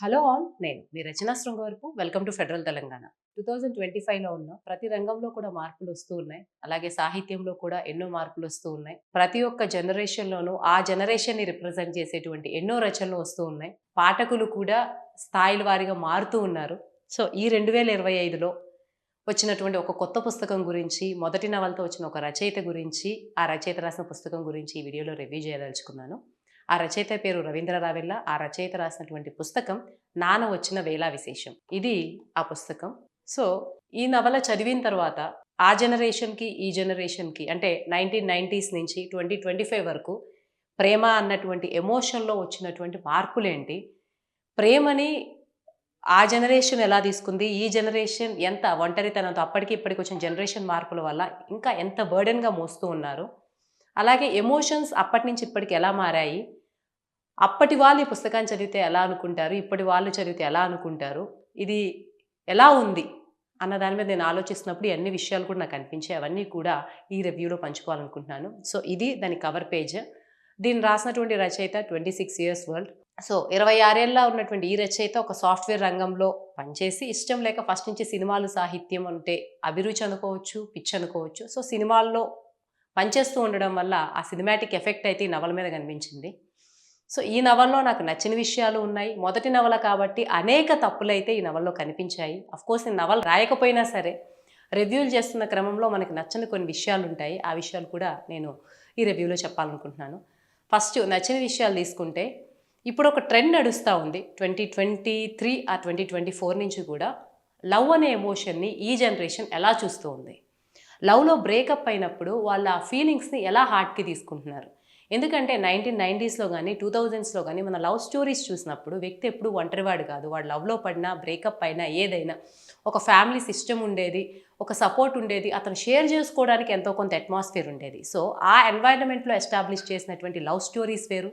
Hello all నేను మీ Rachana Srungavarapu welcome to Federal Telangana. Two thousand twenty ఫైవ్లో ఉన్న ప్రతి రంగంలో కూడా మార్పులు వస్తూ ఉన్నాయి. అలాగే సాహిత్యంలో కూడా ఎన్నో మార్పులు వస్తూ ఉన్నాయి. ప్రతి ఒక్క జనరేషన్లోనూ ఆ జనరేషన్ని రిప్రజెంట్ చేసేటువంటి ఎన్నో రచనలు వస్తూ ఉన్నాయి. పాఠకులు కూడా స్థాయిల వారీగా మారుతూ ఉన్నారు. సో ఈ రెండు వేల ఇరవై ఐదులో వచ్చినటువంటి ఒక కొత్త పుస్తకం గురించి మొదటి నవలతో వచ్చిన ఒక రచయిత గురించి ఆ రచయిత రాసిన పుస్తకం గురించి ఈ వీడియోలో రివ్యూ చేయదలుచుకున్నాను. ఆ రచయిత పేరు రవీంద్ర రావెల్ల. ఆ రచయిత రాసినటువంటి పుస్తకం నాన వచ్చిన వేళా విశేషం. ఇది ఆ పుస్తకం. సో ఈ నవల చదివిన తర్వాత ఆ జనరేషన్కి ఈ జనరేషన్కి అంటే నైన్టీన్ నైంటీస్ నుంచి ట్వంటీ ట్వంటీ ఫైవ్ వరకు ప్రేమ అన్నటువంటి ఎమోషన్లో వచ్చినటువంటి మార్పులేంటి? ప్రేమని ఆ జనరేషన్ ఎలా తీసుకుంది? ఈ జనరేషన్ ఎంత ఒంటరితనంతో అప్పటికి ఇప్పటికి వచ్చిన జనరేషన్ మార్పుల వల్ల ఇంకా ఎంత బర్డెన్గా మోస్తూ ఉన్నారు? అలాగే ఎమోషన్స్ అప్పటి నుంచి ఇప్పటికి ఎలా మారాయి? అప్పటి వాళ్ళు ఈ పుస్తకాన్ని చదివితే ఎలా అనుకుంటారు? ఇప్పటి వాళ్ళు చదివితే ఎలా అనుకుంటారు? ఇది ఎలా ఉంది? అన్న దాని మీద నేను ఆలోచిస్తున్నప్పుడు అన్ని విషయాలు కూడా నాకు అనిపించాయి. అవన్నీ కూడా ఈ రివ్యూలో పంచుకోవాలనుకుంటున్నాను. సో ఇది దాని కవర్ పేజ్. దీన్ని రాసినటువంటి రచయిత twenty six years world. So ఇరవై ఆరేళ్ళ ఉన్నటువంటి ఈ రచయిత ఒక సాఫ్ట్వేర్ రంగంలో పనిచేసి ఇష్టం లేక ఫస్ట్ నుంచి సినిమాలు సాహిత్యం అంటే అభిరుచి అనుకోవచ్చు పిచ్ అనుకోవచ్చు. సో సినిమాల్లో పనిచేస్తూ ఉండడం వల్ల ఆ సినిమాటిక్ ఎఫెక్ట్ అయితే ఈ నవల మీద కనిపించింది. సో ఈ నవల్లో నాకు నచ్చిన విషయాలు ఉన్నాయి. మొదటి నవల కాబట్టి అనేక తప్పులైతే ఈ నవల్లో కనిపించాయి. కోర్స్ ఈ నవల రాయకపోయినా సరే రివ్యూలు చేస్తున్న క్రమంలో మనకి నచ్చని కొన్ని విషయాలు ఉంటాయి ఆ విషయాలు కూడా నేను ఈ రివ్యూలో చెప్పాలనుకుంటున్నాను. ఫస్ట్ నచ్చిన విషయాలు తీసుకుంటే ఇప్పుడు ఒక ట్రెండ్ నడుస్తూ ఉంది. ట్వంటీ ట్వంటీ త్రీ ఆ ట్వంటీ ట్వంటీ ఫోర్ నుంచి కూడా లవ్ అనే ఎమోషన్ని ఈ జనరేషన్ ఎలా చూస్తూ ఉంది లవ్లో బ్రేకప్ అయినప్పుడు వాళ్ళ ఆ ఫీలింగ్స్ని ఎలా హార్ట్కి తీసుకుంటున్నారు? ఎందుకంటే నైన్టీన్ నైంటీస్లో కానీ టూ థౌజండ్స్లో కానీ మన లవ్ స్టోరీస్ చూసినప్పుడు వ్యక్తి ఎప్పుడు ఒంటరివాడు కాదు. వాడు లవ్లో పడినా బ్రేకప్ అయినా ఏదైనా ఒక ఫ్యామిలీ సిస్టమ్ ఉండేది ఒక సపోర్ట్ ఉండేది అతను షేర్ చేసుకోవడానికి ఎంతో కొంత అట్మాస్ఫియర్ ఉండేది. సో ఆ ఎన్వైరన్మెంట్లో ఎస్టాబ్లిష్ చేసినటువంటి లవ్ స్టోరీస్ వేరు.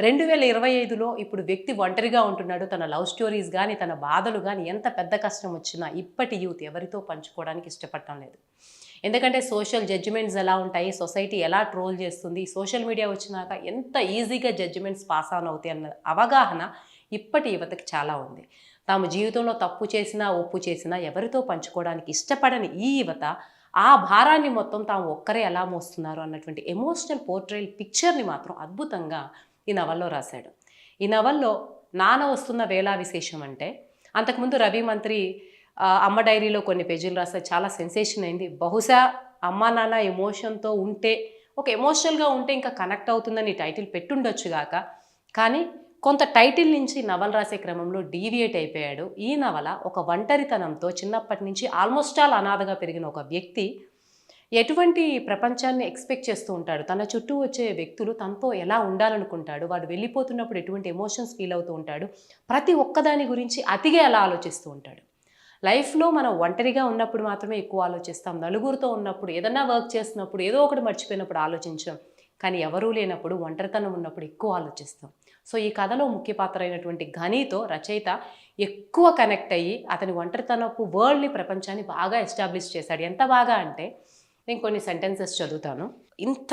రెండు వేల ఇరవై ఐదులో ఇప్పుడు వ్యక్తి ఒంటరిగా ఉంటున్నాడు. తన లవ్ స్టోరీస్ కానీ తన బాధలు కానీ ఎంత పెద్ద కష్టం వచ్చినా ఇప్పటి యూత్ ఎవరితో పంచుకోవడానికి ఇష్టపడటం లేదు. ఎందుకంటే సోషల్ జడ్జిమెంట్స్ ఎలా ఉంటాయి సొసైటీ ఎలా ట్రోల్ చేస్తుంది సోషల్ మీడియా వచ్చినాక ఎంత ఈజీగా జడ్జిమెంట్స్ పాస్ ఆన్ అవుతాయి అన్న అవగాహన ఇప్పటి యువతకి చాలా ఉంది. తాము జీవితంలో తప్పు చేసినా ఒప్పు చేసినా ఎవరితో పంచుకోవడానికి ఇష్టపడని ఈ యువత ఆ భారాన్ని మొత్తం తాము ఒక్కరే ఎలా మోస్తున్నారు అన్నటువంటి ఎమోషనల్ పోర్ట్రేల్ పిక్చర్ని మాత్రం అద్భుతంగా ఈ నవల్లో రాశాడు. ఈ నవల్లో నాన్న వస్తున్న వేళా విశేషం అంటే అంతకుముందు రవి మంత్రి అమ్మ డైరీలో కొన్ని పేజీలు రాస్తే చాలా సెన్సేషన్ అయింది. బహుశా అమ్మ నాన్న ఎమోషన్తో ఉంటే ఒక ఎమోషనల్గా ఉంటే ఇంకా కనెక్ట్ అవుతుందని టైటిల్ పెట్టుండొచ్చు గాక. కానీ కొంత టైటిల్ నుంచి నవల రాసే క్రమంలో డీవియేట్ అయిపోయాడు. ఈ నవల ఒక ఒంటరితనంతో చిన్నప్పటి నుంచి ఆల్మోస్ట్ ఆల్ అనాథగా పెరిగిన ఒక వ్యక్తి ఎటువంటి ప్రపంచాన్ని ఎక్స్పెక్ట్ చేస్తూ ఉంటాడు. తన చుట్టూ వచ్చే వ్యక్తులు తనతో ఎలా ఉండాలనుకుంటాడు? వాడు వెళ్ళిపోతున్నప్పుడు ఎటువంటి ఎమోషన్స్ ఫీల్ అవుతూ ఉంటాడు? ప్రతి ఒక్కదాని గురించి అతిగా ఎలా ఆలోచిస్తూ ఉంటాడు? లైఫ్లో మనం ఒంటరిగా ఉన్నప్పుడు మాత్రమే ఎక్కువ ఆలోచిస్తాం. నలుగురితో ఉన్నప్పుడు ఏదన్నా వర్క్ చేస్తున్నప్పుడు ఏదో ఒకటి మర్చిపోయినప్పుడు ఆలోచించాం కానీ ఎవరూ లేనప్పుడు ఒంటరితనం ఉన్నప్పుడు ఎక్కువ ఆలోచిస్తాం. సో ఈ కథలో ముఖ్య పాత్ర అయినటువంటి ఘనీతో రచయిత ఎక్కువ కనెక్ట్ అయ్యి అతని ఒంటరితనపు వరల్డ్ని ప్రపంచాన్ని బాగా ఎస్టాబ్లిష్ చేశాడు. ఎంత బాగా అంటే నేను కొన్ని సెంటెన్సెస్ చదువుతాను. ఇంత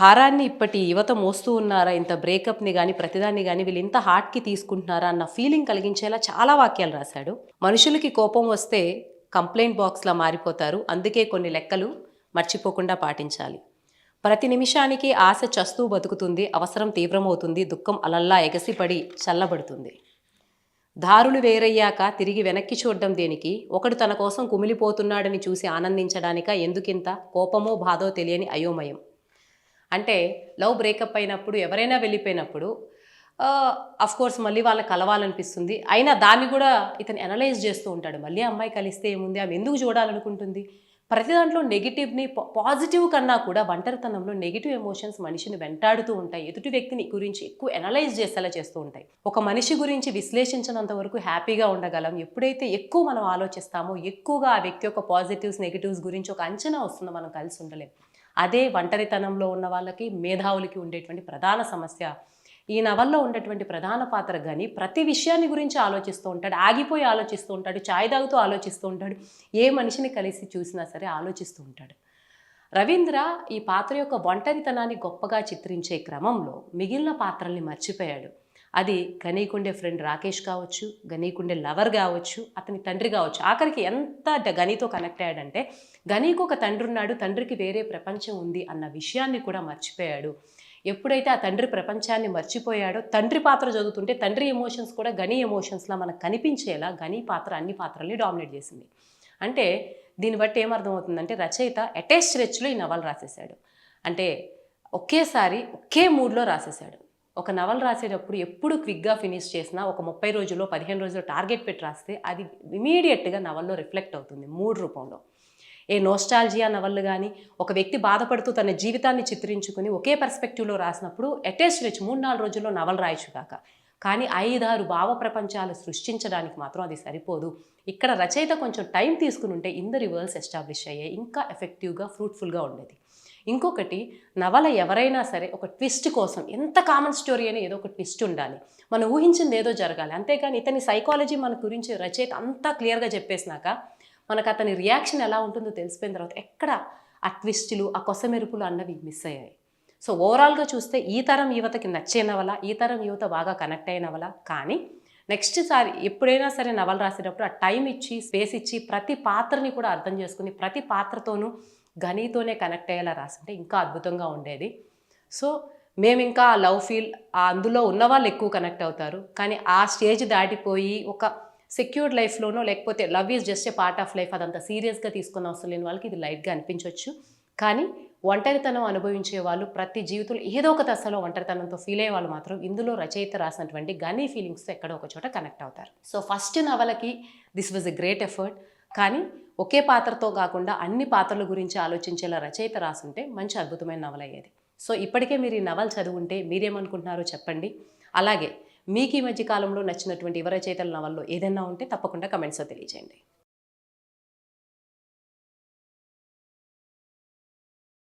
భారాన్ని ఇప్పటి యువత మోస్తూ ఉన్నారా? ఇంత బ్రేకప్ని కానీ ప్రతిదాన్ని కానీ వీళ్ళు ఇంత హార్ట్కి తీసుకుంటున్నారా? అన్న ఫీలింగ్ కలిగించేలా చాలా వాక్యాలు రాశాడు. మనుషులకి కోపం వస్తే కంప్లైంట్ బాక్స్లా మారిపోతారు. అందుకే కొన్ని లెక్కలు మర్చిపోకుండా పాటించాలి. ప్రతి నిమిషానికి ఆశ చస్తూ బతుకుతుంది. అవసరం తీవ్రమవుతుంది. దుఃఖం అలల్లా ఎగసిపడి చల్లబడుతుంది. దారులు వేరయ్యాక తిరిగి వెనక్కి చూడడం దేనికి? ఒకడు తన కోసం కుమిలిపోతున్నాడని చూసి ఆనందించడానిక? ఎందుకింత కోపమో బాధో తెలియని అయోమయం. అంటే లవ్ బ్రేకప్ అయినప్పుడు ఎవరైనా వెళ్ళిపోయినప్పుడు అఫ్ కోర్స్ మళ్ళీ వాళ్ళని కలవాలనిపిస్తుంది. అయినా దాన్ని కూడా ఇతను అనలైజ్ చేస్తూ ఉంటాడు. మళ్ళీ అమ్మాయి కలిస్తే ఏముంది? ఆమె ఎందుకు చూడాలనుకుంటుంది? ప్రతి దాంట్లో నెగిటివ్ని పాజిటివ్ కన్నా కూడా ఒంటరితనంలో నెగిటివ్ ఎమోషన్స్ మనిషిని వెంటాడుతూ ఉంటాయి. ఎదుటి వ్యక్తిని గురించి ఎక్కువ అనలైజ్ చేసేలా చేస్తూ ఉంటాయి. ఒక మనిషి గురించి విశ్లేషించినంత వరకు హ్యాపీగా ఉండగలం. ఎప్పుడైతే ఎక్కువ మనం ఆలోచిస్తామో ఎక్కువగా ఆ వ్యక్తి యొక్క పాజిటివ్స్ నెగిటివ్స్ గురించి ఒక అంచనా వస్తుందో మనం కలిసి ఉండలేం. అదే ఒంటరితనంలో ఉన్న వాళ్ళకి మేధావులకి ఉండేటువంటి ప్రధాన సమస్య. ఈ నవల్లో ఉన్నటువంటి ప్రధాన పాత్ర గని ప్రతి విషయాన్ని గురించి ఆలోచిస్తూ ఉంటాడు ఆగిపోయి ఆలోచిస్తూ ఉంటాడు చాయ్ తాగుతూ ఆలోచిస్తూ ఉంటాడు ఏ మనిషిని కలిసి చూసినా సరే ఆలోచిస్తూ ఉంటాడు. రవీంద్ర ఈ పాత్ర యొక్క ఒంటరితనాన్ని గొప్పగా చిత్రించే క్రమంలో మిగిలిన పాత్రల్ని మర్చిపోయాడు. అది గనీకుండే ఫ్రెండ్ రాకేష్ కావచ్చు గనీకుండే లవర్ కావచ్చు అతని తండ్రి కావచ్చు. ఆఖరికి ఎంత గనీతో కనెక్ట్ అయ్యాడంటే గనీకు ఒక తండ్రి ఉన్నాడు తండ్రికి వేరే ప్రపంచం ఉంది అన్న విషయాన్ని కూడా మర్చిపోయాడు. ఎప్పుడైతే ఆ తండ్రి ప్రపంచాన్ని మర్చిపోయాడో తండ్రి పాత్ర చదువుతుంటే తండ్రి ఎమోషన్స్ కూడా గని ఎమోషన్స్లా మనకు కనిపించేలా గని పాత్ర అన్ని పాత్రల్ని డామినేట్ చేసింది. అంటే దీన్ని బట్టి ఏమర్థమవుతుందంటే రచయిత అటాచ్ రెచ్లో ఈ నవలు రాసేసాడు అంటే ఒకేసారి ఒకే మూడ్లో రాసేసాడు ఒక నవలు రాసేటప్పుడు ఎప్పుడు క్విక్గా ఫినిష్ చేసినా ఒక ముప్పై రోజుల్లో పదిహేను రోజుల్లో టార్గెట్ పెట్టి రాస్తే అది ఇమీడియట్గా నవల్లో రిఫ్లెక్ట్ అవుతుంది మూడు రూపంలో. ఏ నోస్టాలజియా నవళ్ళు కానీ ఒక వ్యక్తి బాధపడుతూ తన జీవితాన్ని చిత్రించుకుని ఒకే పర్స్పెక్టివ్లో రాసినప్పుడు అటెస్ట్ రిచ్ మూడు నాలుగు రోజుల్లో నవలు రాయొచ్చు కానీ ఐదారు భావ ప్రపంచాలు సృష్టించడానికి మాత్రం అది సరిపోదు. ఇక్కడ రచయిత కొంచెం టైం తీసుకుని ఉంటే ఇన్ ద రివర్స్ ఎస్టాబ్లిష్ అయ్యాయి ఇంకా ఎఫెక్టివ్గా ఫ్రూట్ఫుల్గా ఉండేది. ఇంకొకటి నవల ఎవరైనా సరే ఒక ట్విస్ట్ కోసం ఎంత కామన్ స్టోరీ అయినా ఏదో ఒక ట్విస్ట్ ఉండాలి. మనం ఊహించింది ఏదో జరగాలి. అంతేకాని ఇతని సైకాలజీ మన గురించి రచయిత అంతా క్లియర్గా చెప్పేసినాక మనకు అతని రియాక్షన్ ఎలా ఉంటుందో తెలిసిపోయిన తర్వాత ఎక్కడ ఆ ట్విస్టులు ఆ కొసమెరుపులు అన్నవి మిస్ అయ్యాయి. సో ఓవరాల్గా చూస్తే ఈ తరం యువతకి నచ్చే నవల ఈ తరం యువత బాగా కనెక్ట్ అయిన నవల కానీ నెక్స్ట్ సారి ఎప్పుడైనా సరే నవలు రాసేటప్పుడు ఆ టైం ఇచ్చి స్పేస్ ఇచ్చి ప్రతి పాత్రని కూడా అర్థం చేసుకుని ప్రతి పాత్రతోనూ గనీతోనే కనెక్ట్ అయ్యేలా రాసింటే ఇంకా అద్భుతంగా ఉండేది. సో మేము ఇంకా ఆ లవ్ ఫీల్ అందులో ఉన్న వాళ్ళు ఎక్కువ కనెక్ట్ అవుతారు. కానీ ఆ స్టేజ్ దాటిపోయి ఒక సెక్యూర్డ్ లైఫ్లోనో లేకపోతే love is just a part of life అదంతా సీరియస్గా తీసుకున్న అవసరం లేని వాళ్ళకి ఇది లైట్గా అనిపించవచ్చు కానీ ఒంటరితనం అనుభవించే వాళ్ళు ప్రతి జీవితంలో ఏదో ఒక దశలో ఒంటరితనంతో ఫీల్ అయ్యే వాళ్ళు మాత్రం ఇందులో రచయిత రాసినటువంటి గనీ ఫీలింగ్స్తో ఎక్కడో ఒక చోట కనెక్ట్ అవుతారు. So first నవలకి this was a great effort కానీ ఒకే పాత్రతో కాకుండా అన్ని పాత్రల గురించి ఆలోచించేలా రచయిత రాసుంటే మంచి అద్భుతమైన నవల అయ్యేది సో ఇప్పటికే మీరు ఈ నవల చదువుంటే మీరేమనుకుంటున్నారో చెప్పండి. అలాగే మీకు ఈ మధ్య కాలంలో నచ్చినటువంటి యువ రచయితల నవల్లో ఏదైనా ఉంటే తప్పకుండా కమెంట్స్లో తెలియజేయండి.